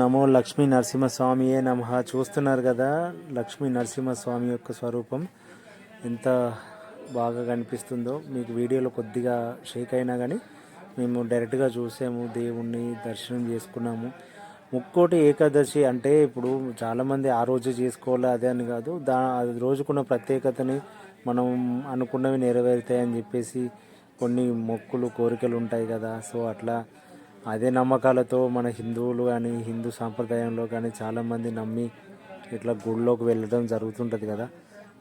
నమో లక్ష్మీ నరసింహస్వామియే నమ. చూస్తున్నారు కదా లక్ష్మీ నరసింహస్వామి యొక్క స్వరూపం ఎంత బాగా కనిపిస్తుందో. మీకు వీడియోలో కొద్దిగా షేక్ అయినా కానీ మేము డైరెక్ట్గా చూసాము దేవుణ్ణి దర్శనం చేసుకున్నాము. ముక్కోటి ఏకాదశి అంటే ఇప్పుడు చాలామంది ఆ రోజు చేసుకోవాలి అదే అని కాదు. దా అది రోజుకున్న ప్రత్యేకతని మనం అనుకున్నవి నెరవేరుతాయని చెప్పేసి కొన్ని మొక్కులు కోరికలు ఉంటాయి కదా. సో అట్లా అదే నమ్మకాలతో మన హిందువులు కానీ హిందూ సాంప్రదాయంలో కానీ చాలామంది నమ్మి ఇట్లా గుడిలోకి వెళ్ళడం జరుగుతుంటుంది కదా.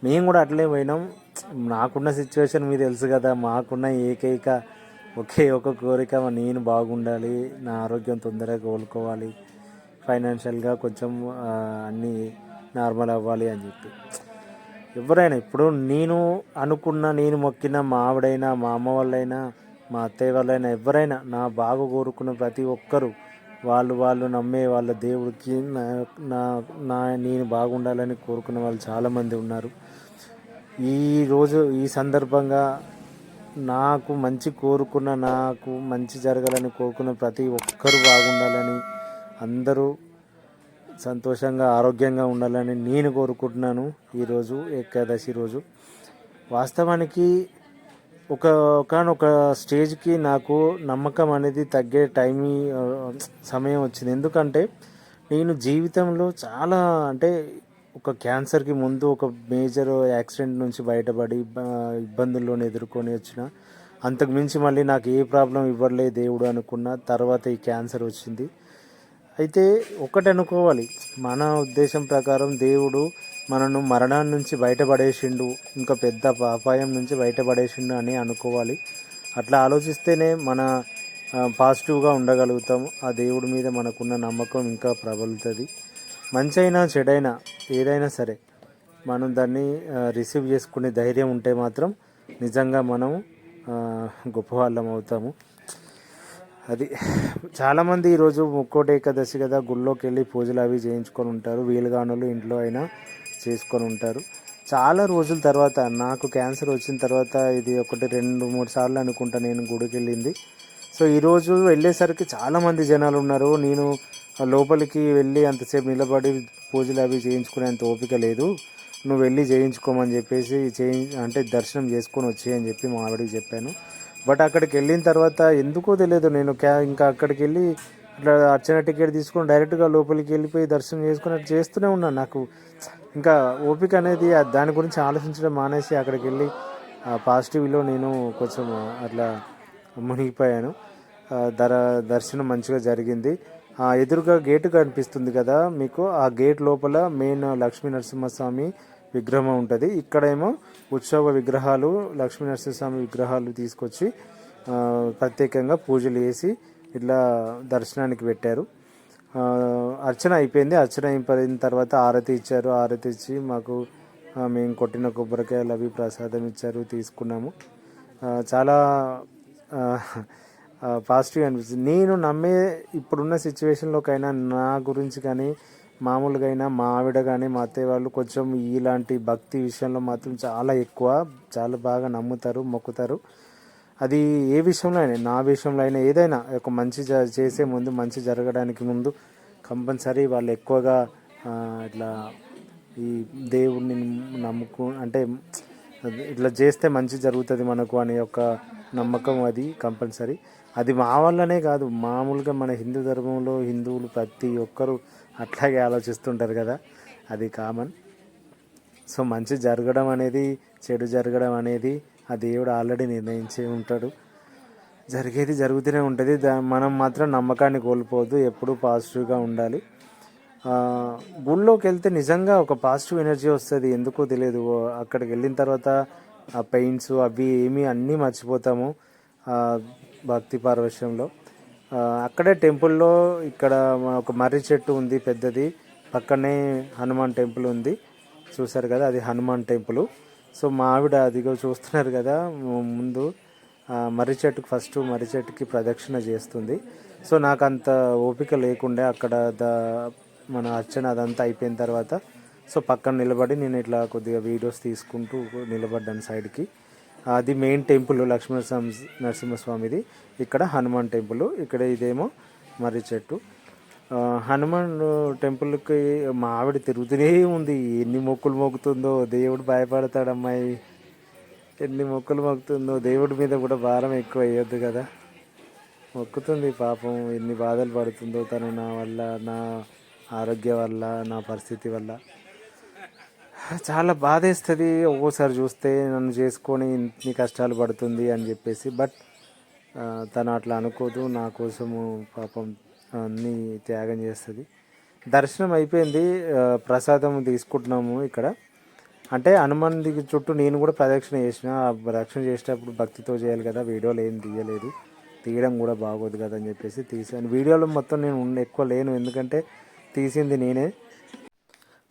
మేము కూడా అట్లే పోయినాం. నాకున్న సిచ్యువేషన్ మీకు తెలుసు కదా మాకున్న ఏకైక ఒకే ఒక కోరిక నేను బాగుండాలి నా ఆరోగ్యం తొందరగా కోలుకోవాలి ఫైనాన్షియల్గా కొంచెం అన్నీ నార్మల్ అవ్వాలి అని చెప్పి. ఎవరైనా ఇప్పుడు నేను అనుకున్న నేను మొక్కిన మా ఆవిడైనా మా అమ్మ వాళ్ళైనా మా అత్తయ్య వాళ్ళైనా ఎవరైనా నా బాగు కోరుకున్న ప్రతి ఒక్కరు వాళ్ళు వాళ్ళు నమ్మే వాళ్ళ దేవుడికి నా నా నా నేను బాగుండాలని కోరుకునే వాళ్ళు చాలామంది ఉన్నారు. ఈ రోజు ఈ సందర్భంగా నాకు మంచి కోరుకున్న నాకు మంచి జరగాలని కోరుకున్న ప్రతి ఒక్కరు బాగుండాలని అందరూ సంతోషంగా ఆరోగ్యంగా ఉండాలని నేను కోరుకుంటున్నాను ఈరోజు ఏకాదశి రోజు. వాస్తవానికి ఒక ఒకనొక స్టేజ్కి నాకు నమ్మకం అనేది తగ్గే టైం సమయం వచ్చింది. ఎందుకంటే నేను జీవితంలో చాలా అంటే ఒక క్యాన్సర్కి ముందు ఒక మేజర్ యాక్సిడెంట్ నుంచి బయటపడి ఇబ్బందుల్లోనే ఎదుర్కొని వచ్చిన అంతకుమించి మళ్ళీ నాకు ఏ ప్రాబ్లం ఇవ్వలే దేవుడు అనుకున్న తర్వాత ఈ క్యాన్సర్ వచ్చింది. అయితే ఒకటి అనుకోవాలి. మన ఉద్దేశం ప్రకారం దేవుడు మనను మరణాన్ని నుంచి బయటపడేసిండు ఇంకా పెద్ద అపాయం నుంచి బయటపడేసిండు అని అనుకోవాలి. అట్లా ఆలోచిస్తేనే మన పాజిటివ్గా ఉండగలుగుతాం. ఆ దేవుడి మీద మనకున్న నమ్మకం ఇంకా ప్రబలుతుంది. మంచి అయినా చెడైనా ఏదైనా సరే మనం దాన్ని రిసీవ్ చేసుకునే ధైర్యం ఉంటే మాత్రం నిజంగా మనం గొప్పవాళ్ళం అవుతాము. అది చాలామంది ఈరోజు ముక్కోటి ఏకాదశి కదా గుళ్ళోకి వెళ్ళి పూజలు అవి చేయించుకొని ఉంటారు. వీలుగానులు ఇంట్లో అయినా చేసుకొని ఉంటారు. చాలా రోజుల తర్వాత నాకు క్యాన్సర్ వచ్చిన తర్వాత ఇది ఒకటి రెండు మూడు సార్లు అనుకుంటా నేను గుడికి వెళ్ళింది సో ఈరోజు వెళ్ళేసరికి చాలామంది జనాలు ఉన్నారు. నేను లోపలికి వెళ్ళి అంతసేపు నిలబడి పూజలు అవి చేయించుకునేంత ఓపిక లేదు. నువ్వు వెళ్ళి చేయించుకోమని చెప్పేసి చేయి అంటే దర్శనం చేసుకొని వచ్చేయని చెప్పి మా ఆవిడకి చెప్పాను. బట్ అక్కడికి వెళ్ళిన తర్వాత ఎందుకో తెలియదు నేను క్యా ఇంకా అక్కడికి వెళ్ళి ఇట్లా అర్చన టికెట్ తీసుకొని డైరెక్ట్గా లోపలికి వెళ్ళిపోయి దర్శనం చేసుకుని అట్లా చేస్తూనే ఉన్నాను నాకు. ఇంకా ఓపిక అనేది దాని గురించి ఆలోచించడం మానేసి అక్కడికి వెళ్ళి ఆ పాజిటివ్లో నేను కొంచెం అట్లా మునిగిపోయాను. దర దర్శనం మంచిగా జరిగింది. ఆ ఎదురుగా గేటు కనిపిస్తుంది కదా మీకు? ఆ గేట్ లోపల మెయిన్ లక్ష్మీ నరసింహస్వామి విగ్రహం ఉంటుంది. ఇక్కడేమో ఉత్సవ విగ్రహాలు లక్ష్మీ నరసింహస్వామి విగ్రహాలు తీసుకొచ్చి ప్రత్యేకంగా పూజలు చేసి ఇట్లా దర్శనానికి పెట్టారు. అర్చన అయిపోయింది. అర్చన అయిపోయిన తర్వాత ఆరతి ఇచ్చారు. ఆరతి ఇచ్చి మాకు మేము కొట్టిన కొబ్బరికాయలు అవి ప్రసాదం ఇచ్చారు తీసుకున్నాము. చాలా పాజిటివ్ అనిపిస్తుంది. నేను నమ్మే ఇప్పుడున్న సిచ్యువేషన్లోకైనా నా గురించి కానీ మామూలుగా అయినా మా ఆవిడ కానీ మా అత్తయ్య వాళ్ళు కొంచెం ఇలాంటి భక్తి విషయంలో మాత్రం చాలా ఎక్కువ చాలా బాగా నమ్ముతారు మొక్కుతారు. అది ఏ విషయంలో అయినా నా విషయంలో అయినా ఏదైనా ఒక మంచి జ- చేసే ముందు మంచి జరగడానికి ముందు కంపల్సరీ వాళ్ళు ఎక్కువగా ఇట్లా ఈ దేవుడిని నమ్ముకు అంటే ఇట్లా చేస్తే మంచి జరుగుతుంది మనకు అనే ఒక నమ్మకం అది కంపల్సరీ. అది మా వల్లనే కాదు మామూలుగా మన హిందూ ధర్మంలో హిందువులు ప్రతి ఒక్కరూ అట్లాగే ఆలోచిస్తుంటారు కదా. అది కామన్ సో మంచి జరగడం అనేది చెడు జరగడం అనేది ఆ దేవుడు ఆల్రెడీ నిర్ణయించి ఉంటాడు. జరిగేది జరుగుతూనే ఉంటుంది. దా మనం మాత్రం నమ్మకాన్ని కోల్పోవద్దు. ఎప్పుడూ పాజిటివ్గా ఉండాలి. గుళ్ళోకి వెళ్తే నిజంగా ఒక పాజిటివ్ ఎనర్జీ వస్తుంది. ఎందుకో తెలియదు. అక్కడికి వెళ్ళిన తర్వాత ఆ పెయిన్స్ అవి ఏమీ అన్నీ మర్చిపోతాము. ఆ, భక్తి పార్వశ్యంలో. అక్కడే టెంపుల్లో ఇక్కడ ఒక మర్రి చెట్టు ఉంది పెద్దది. పక్కనే హనుమాన్ టెంపుల్ ఉంది. చూసారు కదా అది హనుమాన్ టెంపుల్. సో మా ఆవిడ అదిగో చూస్తున్నారు కదా ముందు మర్రి చెట్టుకు ఫస్ట్ మర్రి చెట్టుకి ప్రదక్షిణ చేస్తుంది. సో నాకు అంత ఓపిక లేకుండే అక్కడ ద మన అర్చన అదంతా అయిపోయిన తర్వాత సో పక్కన నిలబడి నేను ఇట్లా కొద్దిగా వీడియోస్ తీసుకుంటూ నిలబడ్డాను సైడ్కి. అది మెయిన్ టెంపుల్ లక్ష్మీ నరసింహ- నరసింహస్వామిది. ఇక్కడ హనుమాన్ టెంపుల్. ఇక్కడ ఇదేమో మర్రి చెట్టు. హనుమాన్ టెంపుల్కి మా ఆవిడ తిరుగుతూనే ఉంది. ఎన్ని మొక్కులు మొక్కుతుందో దేవుడు భయపడతాడు అమ్మాయి ఎన్ని మొక్కులు మొక్కుతుందో దేవుడి మీద కూడా భారం ఎక్కువ వేయొద్దు కదా. మొక్కుతుంది పాపం. ఎన్ని బాధలు పడుతుందో తను నా వల్ల నా ఆరోగ్య వల్ల నా పరిస్థితి వల్ల. చాలా బాధేస్తుంది. ఒక్కోసారి చూస్తే నన్ను చేసుకొని ఇన్ని కష్టాలు పడుతుంది అని చెప్పేసి. బట్ తను అట్లా అనుకోదు. నా కోసము పాపం అన్నీ త్యాగం చేస్తుంది. దర్శనం అయిపోయింది. ప్రసాదం తీసుకుంటున్నాము ఇక్కడ. అంటే హనుమాన్ దిగి చుట్టూ నేను కూడా ప్రదక్షిణ చేసిన. ప్రదక్షిణ చేసేటప్పుడు భక్తితో చేయాలి కదా. వీడియోలు ఏం తీయలేదు. తీయడం కూడా బాగోదు కదా అని చెప్పేసి తీసాను వీడియోలో మొత్తం నేను ఎక్కువ లేను. ఎందుకంటే తీసింది నేనే.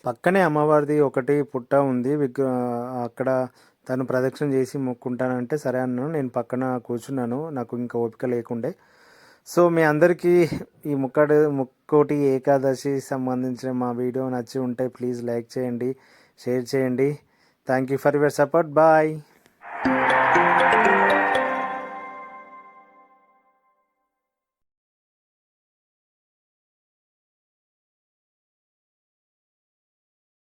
పక్కనే అమ్మవారిది ఒకటి పుట్ట ఉంది. విగ్ర అక్కడ తను ప్రదక్షిణ చేసి మొక్కుంటానంటే సరే అన్నాను నేను పక్కన కూర్చున్నాను. నాకు ఇంకా ఓపిక లేకుండే. సో మీ అందరికీ ఈ ముక్కటి ముక్కోటి ఏకాదశి సంబంధించిన మా వీడియో నచ్చి ఉంటే ప్లీజ్ లైక్ చేయండి షేర్ చేయండి. Thank you for your support. Bye.